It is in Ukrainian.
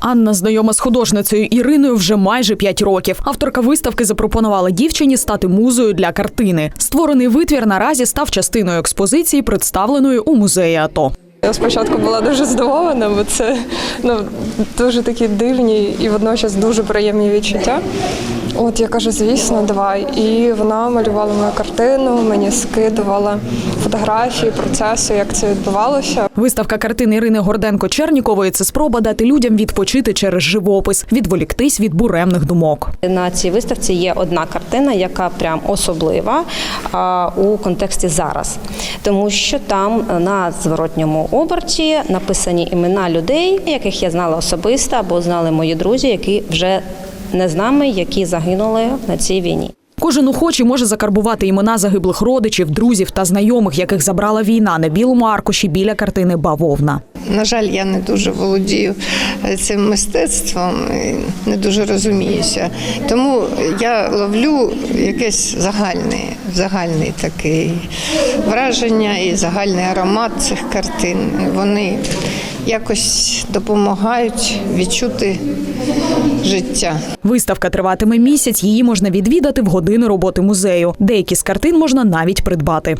Анна знайома з художницею Іриною вже майже п'ять років. Авторка виставки запропонувала дівчині стати музою для картини. Створений витвір наразі став частиною експозиції, представленої у музеї АТО. Я спочатку була дуже здивована, бо це ну, дуже такі дивні і водночас дуже приємні відчуття. От я кажу, звісно, давай. І вона малювала мою картину, мені скидувала фотографії, процеси, як це відбувалося. Виставка картин Ірини Горденко Чернікової це спроба дати людям відпочити через живопис, відволіктись від буремних думок. На цій виставці є одна картина, яка прям особлива а, у контексті зараз, тому що там на зворотньому оберті написані імена людей, яких я знала особисто або знали мої друзі, які вже не з нами, які загинули на цій війні. Кожен охочий може закарбувати імена загиблих родичів, друзів та знайомих, яких забрала війна на білому аркуші біля картини Бавовна. На жаль, я не дуже володію е, цим мистецтвом, не дуже розуміюся. Тому я ловлю якесь загальне, загальний такий враження і загальний аромат цих картин. Вони якось допомагають відчути життя. Виставка триватиме місяць. Її можна відвідати в години роботи музею. Деякі з картин можна навіть придбати.